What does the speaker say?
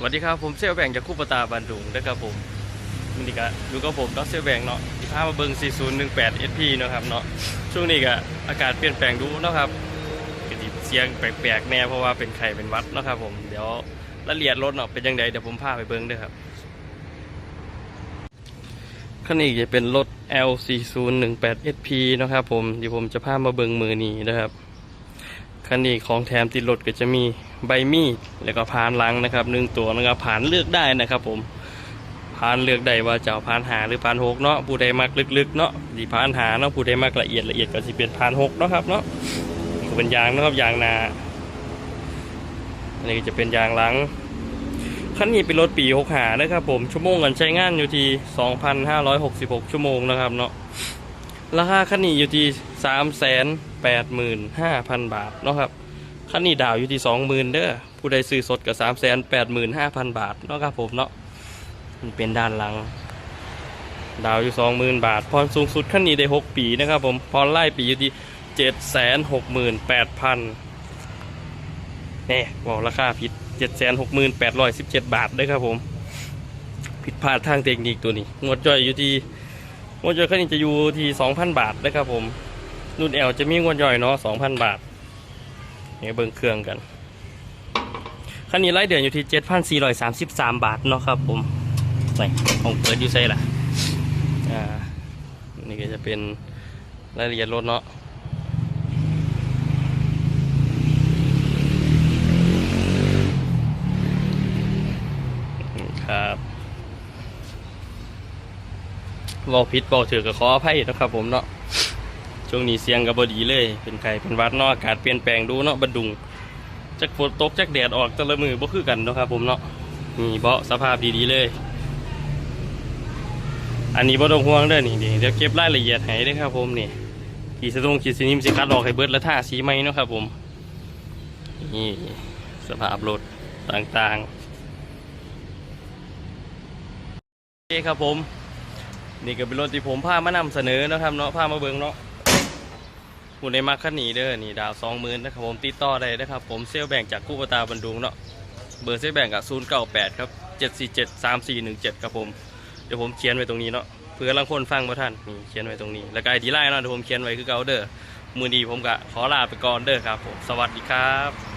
สวัสดีครับผมเซลแบงจากคู่ปตาบันดุงนะครับผมนนี้ก็อยู่กับผมดรเซลแบงเนาะที่พามาเบิง4018 SP เนาะครับเนาะช่วงนี้ก็อากาศเปลี่ยนแปลงดูเนาะครับก็สิเสียงแปลกๆแน่เพราะว่าเป็นไข้เป็นวัดเนาะครับผมเดี๋ยวรายละเอียดรถเนาะเป็นยังไงเดี๋ยวผมพาไปเบิงด้วยครับคันนี้จะเป็นรถ L4018 SP เนาะครับผมเดี๋ยวผมจะพามาเบิงมือนี้นะครับ คันนี้ของแถมติดรถก็จะมีใบมีดแล้วก็พานหลังนะครับหนึ่งตัวนะครับผ่านเลือกได้นะครับ ผมพานเลือกได้ว่าจะเอานหาหรือพานหกเนาะผู้ใดมักลึกๆเนาะดีพานหาเนาะผู้ใดมักละเอียดละเอียดก็จะเป็นพานหกเนาะครับเนาะเป็นยางนะครับยางนาอันนี้จะเป็นยางหลังคันนี้เป็นรถปีหกหานะครับผมชั่วโมงกันใช้งานอยู่ที่ 2,566 ชั่วโมงนะครับเนาะราคาคันนี้อยู่ที่สามแส นแปดหมื่นห้าพันบาทเนาะครับคันนี้ดาวอยู่ที่สองหมื่นเด้อผู้ใดซื้อสดกับสามแสนแปดหมื่นห้าพันบาทเนาะครับผมเนาะมันเป็นด้านหลัง ดาวอยู่สองหมื่นบาทพรสูงสุดคันนี้ได้หกปีนะครับผมพรไล่ปีอยู่ที่เจ็ดแสนหกหมื่นแน่บอกราคาผิดเจ็ดแสนหกหมื่นแปดร้อยสิบาทเด้อครับผม ผิดพลาดทางเทคนิคตัวนี้งวดจ่อยอยู่ที่งวดย่อยคันนี้จะอยู่ที่สองพันบาทนะครับผม รุ่นแอลจะมีงวดย่อยเนาะสองพันบาทเนี่ยเบิ่งเครื่องกัน คันนี้รายเดือนอยู่ที่เจ็ดพันสี่ร้อยสามสิบสามบาทเนาะครับผมไหนของเปิดอยู่ไซล่ะ อ่า นี่ก็จะเป็นรายละเอียดรถเนาะครับเวอพิษเบาถือกับขออภัยนะครับผมเนาะ ช่วงนี้เสียงกับบดีเลย เป็นไข้เป็นวัดเนาะอากาศเปลี่ยนแปลงดูเนาะบัดดุงจักฝนตกจักแดดออกแต่ละมือบ่คือกันเนาะครับผมเนาะนี่เบาะสภาพดีๆเลย อันนี้บ่ต้องห่วงเด้อนี่เดี๋ยวเก็บรายละเอียดให้เด้ครับผมนี่ขีดสะตรงขีดสนิมสิคัดออกให้เบิดและท่าสีไหมเนาะครับผมนี่สภาพรถต่างๆโอเคครับผม นี่ก็เป็นรถที่ผมพามานำเสนอนะครับเนาะพามาเบิงเนาะ หุ่นในมาคันนี้เด้อนี่ดาวสองหมื่นนะครับผมติดต่อได้นะครับผมเซลแบ่งจากคู่ปตาบันดุงเนาะเบอร์เซลแบ่งกับศูนย์เก้าแปดครับเจ็ดสี่เจ็ดสามสี่หนึ่งเจ็ดครับผมเดี๋ยวผมเขียนไว้ตรงนี้เนาะเพื่อลังคนฟังมาท่านนี่เขียนไว้ตรงนี้ แล้วก็ไอดีไลน์เนาะเดี๋ยวผมเขียนไว้คือเกาเด้อมือดีผมกะขอลาไปก่อนเด้อครับผมสวัสดีครับ